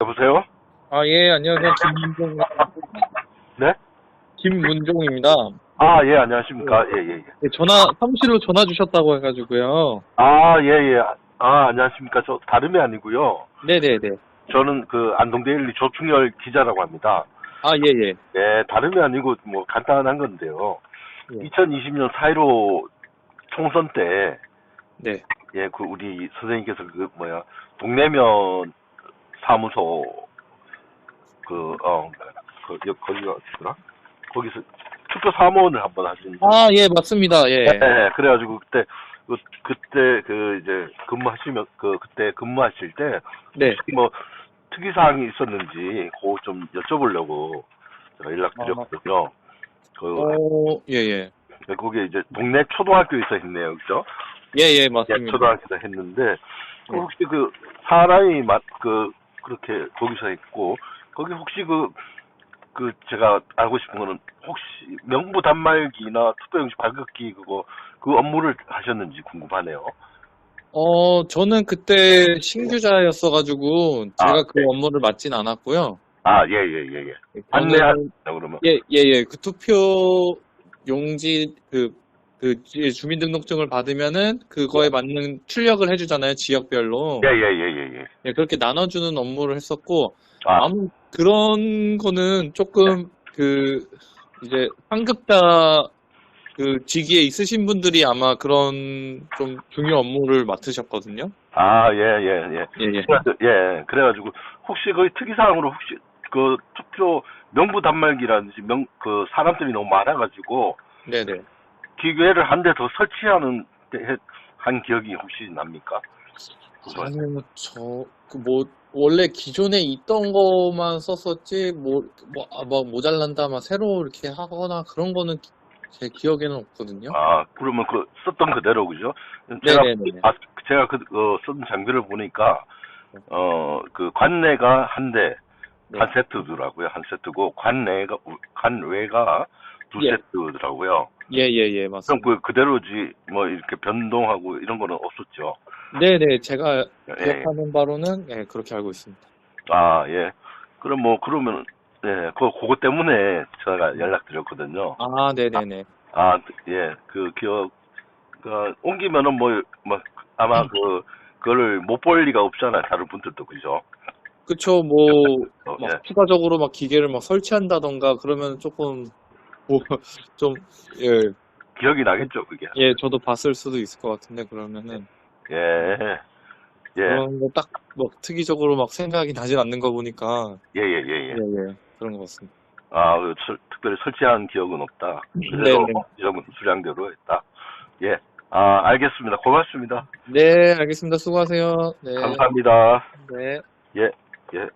여보세요? 아, 예, 안녕하세요. 김문종. 네? 김문종입니다. 아, 예, 안녕하십니까. 예, 예, 예. 예, 전화, 사무실로 전화 주셨다고 해가지고요. 아, 예, 예. 아, 안녕하십니까. 저 다름이 아니고요. 네네네. 저는 그 안동데일리 조충열 기자라고 합니다. 아, 예, 예. 예, 다름이 아니고 뭐 간단한 건데요. 예. 2020년 4.15 총선 때, 네. 예, 그 우리 선생님께서 그 뭐야, 동네면 사무소, 그, 어, 그, 여- 거기가 어디더라? 거기서 투표 사무원을 한번 하신 아, 예, 맞습니다. 예. 네, 그래가지고 그때 그 그때 그 이제 근무하시면 그 그때 근무하실 때 네. 뭐 특이 사항이 있었는지 그거 좀 여쭤보려고 제가 연락드렸거든요. 그 어, 예, 예. 거기 이제 동네 초등학교에서 했네요, 그죠? 예, 예, 예, 맞습니다. 초등학교에서 했는데 그 네. 혹시 그 사람이 맞그 그렇게 거기서 했고 거기 혹시 그그 제가 알고 싶은 거는 혹시 명부 단말기나 투표용지 발급기 그거 그 업무를 하셨는지 궁금하네요. 어, 저는 그때 신규자였어가지고, 제가 아, 그 업무를 맡진 않았고요. 아, 예, 예, 예, 예. 저는- 안내하자 그러면. 예, 예, 예. 그 투표 용지, 그, 그 예, 주민등록증을 받으면은 그거에 맞는 출력을 해주잖아요, 지역별로. 예, 예, 예, 예, 예. 예, 그렇게 나눠주는 업무를 했었고, 아, 아무, 그런 거는 조금, 그, 이제, 상급자, 그, 직위에 있으신 분들이 아마 그런 좀 중요 업무를 맡으셨거든요. 아, 예, 예, 예. 예, 예. 그래가지고, 예, 그래가지고 혹시 거기 특이사항으로 혹시 그 투표 명부 단말기라든지 명 그 사람들이 너무 많아가지고 네네. 기계를 한 대 더 설치하는 한 기억이 혹시 납니까? 아니요, 저, 그 뭐, 원래 기존에 있던 것만 썼었지, 뭐, 뭐, 아, 뭐, 모자란다, 막 새로 이렇게 하거나 그런 거는 기- 제 기억에는 없거든요. 아, 그러면 그 썼던 그대로 그죠? 제가 네네네. 아, 제가 그 어, 쓴 장비를 보니까 어 그 관내가 한 대, 네. 한 세트더라고요. 한 세트고 관내가 관외가 두 예. 세트더라고요. 예, 예, 예, 그럼 맞습니다. 그 그대로지 뭐 이렇게 변동하고 이런 거는 없었죠. 네 네, 제가 예. 기억하는 바로는, 예, 그렇게 알고 있습니다. 아, 예. 그럼 뭐 그러면 예, 그 그거 때문에 제가 연락드렸거든요. 아, 네 네 네. 아, 예. 그 기억 그 옮기면은 뭐, 뭐 아마 그 그거를 못 볼 리가 없잖아요. 다른 분들도 그죠? 그쵸, 뭐, 어, 막 예. 추가적으로 막 기계를 막 설치한다던가 그러면 조금, 뭐, 좀, 예, 기억이 나겠죠, 그게. 예, 저도 봤을 수도 있을 것 같은데, 그러면은. 예. 예. 그런 거 딱, 뭐, 특이적으로 막 생각이 나진 않는 거 보니까, 예, 예, 예, 예, 예. 예, 그런 것 같습니다. 아, 그 설- 특별히 설치한 기억은 없다. 네, 그대로 네. 이런 수량대로 했다. 예. 아, 알겠습니다. 고맙습니다. 네, 알겠습니다. 수고하세요. 네. 감사합니다. 네. 예, 예.